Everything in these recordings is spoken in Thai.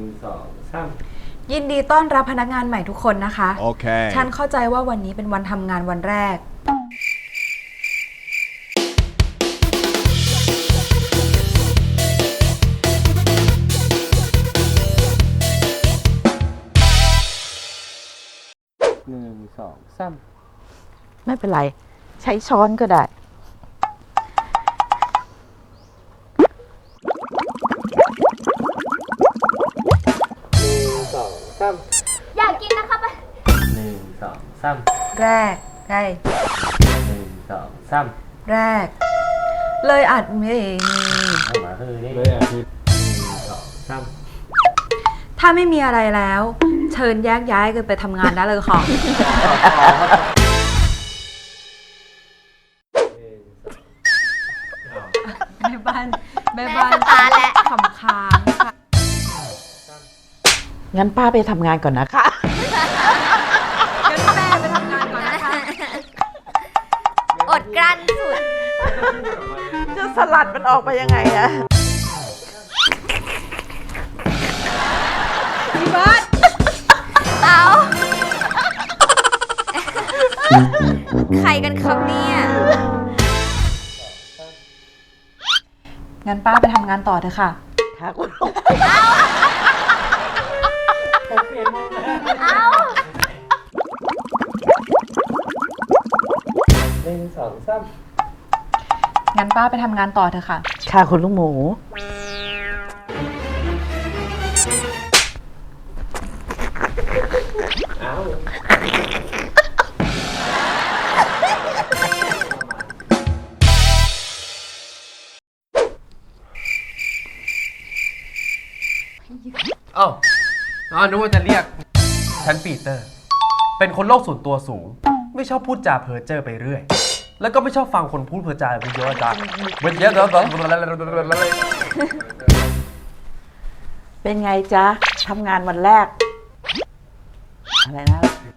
งสองสามยินดีต้อนรับพนักงานใหม่ทุกคนนะคะ Okay. ฉันเข้าใจว่าวันนี้เป็นวันทำงานวันแรก หนึ่งสองสามไม่เป็นไร ใช้ช้อนก็ได้ สองสามแรกใกล้หนึ่งสองสามแรก เลยอาจมีเอามาคือนี่เลยอาทิตย์หนึ่งสองสามถ้าไม่มีอะไรแล้ว เชิญแยกย้ายกันไปทำงานได้เลยค่ะหนึ่งสองแม่บ้านแม่บ้านแม่สตาร์ทแล้ว ขำค้างค่ะงั้นป้าไปทำงานก่อนนะคะ กลั้นสุด จะสลัดมันออกไปยังไงอะพี่เบิร์ดเตาใครกันครับเนี่ยงั้นป้าไปทำงานต่อเถอะค่ะค่ะคุณเอ้า นึ่งสองสามงั้นป้าไปทำงานต่อเถอะค่ะ ค่ะคุณลูกหมูเอาเอ้าอ๋อนึกว่าจะเรียก ฉันปีเตอร์ เป็นคนโลกส่วนตัวสูง ไม่ชอบพูดจาเพ้อเจ้อไปเรื่อย แล้วก็ไม่ชอบฟังคนพูดเพ้อจาไปเยอะจ้าเว้นเยอะแล้วเป็นไงจ๊ะทำงานวันแรก อะไรนะหนึ่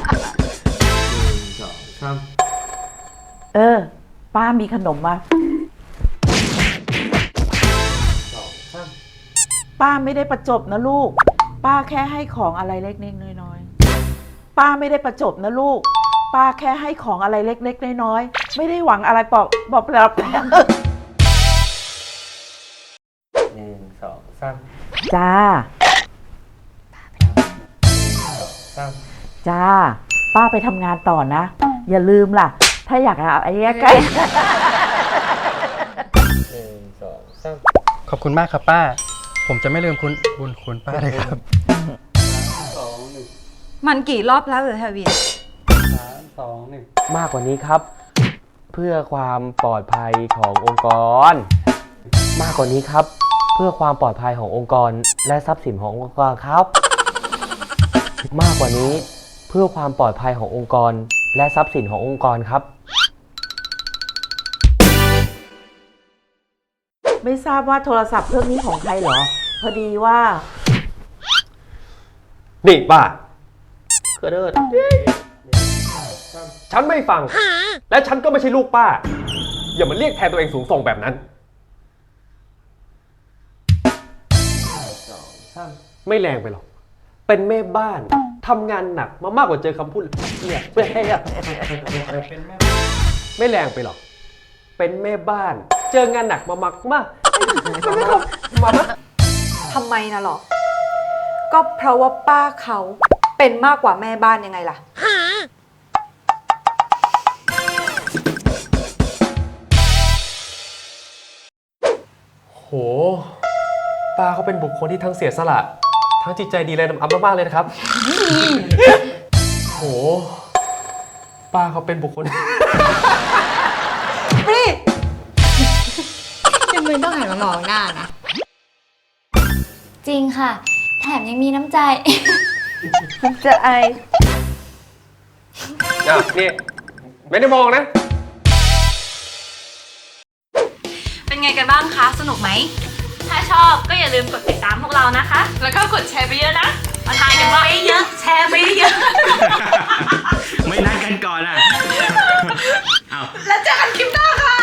งสองสามเออ ป้ามีขนมมาสองสามป้าไม่ได้ประจบนะลูก ป้าแค่ให้ของอะไรเล็กๆน้อยๆ ป้าไม่ได้ประจบนะลูก ป้าแค่ให้ของอะไรเล็กๆ น้อยๆ ไม่ได้หวังอะไรปอกบอกแล้วหนึ่งสองสามจ้า สามจ้า ป้าไปทำงานต่อนะ อย่าลืมล่ะ ถ้าอยากอะไรใกล้ หนึ่งสองสามขอบคุณมากครับป้า ผมจะไม่ลืมคุณบุญคุณป้าเลยครับสองหนึ่ง มันกี่รอบแล้วเหรอทวีนสามสองหนึ่งมากกว่านี้ครับ เพื่อความปลอดภัยขององค์กร มากกว่านี้ครับ เพื่อความปลอดภัยขององค์กร และทรัพย์สินขององค์กรครับ มากกว่านี้เพื่อความปลอดภัยขององค์กร และทรัพย์สินขององค์กรครับๆไม่ทราบว่าโทรศัพท์เครื่องนี้ของใครเหรอ พอดีว่า นี่ป้า ก็เดินฉันไม่ฟัง และฉันก็ไม่ใช่ลูกป้า อย่ามาเรียกแทนตัวเองสูงส่งแบบนั้น ไม่แรงไปหรอก เป็นแม่บ้านทำงานหนักมามากกว่าเจอคำพูดเนี่ยไม่แรงไม่แรงไปหรอก เป็นแม่บ้าน เจองานหนักมามากมากมามาทำไมนะหรอ ก็เพราะว่าป้าเขา เป็นมากกว่าแม่บ้านยังไงล่ะ โห ป้าเขาเป็นบุคคลที่ทั้งเสียสละ ทั้งจิตใจดีและน้ำอัพมากๆเลยนะครับ โห ป้าเขาเป็นบุคคลยังไม่ต้องหันมามองหน้านะ จริงค่ะ แถมยังมีน้ำใจ จะไออะนี่ไม่ได้มองนะ เป็นไงกันบ้างคะ สนุกไหม ถ้าชอบก็อย่าลืมกดติดตามพวกเรานะคะ แล้วก็กดแชร์ไปเยอะนะ มาทายกันว่าเยอะแชร์ไปเยอะ ไม่นัดกันก่อนอะ เอา แล้วเจอกันคลิปหน้าค่ะ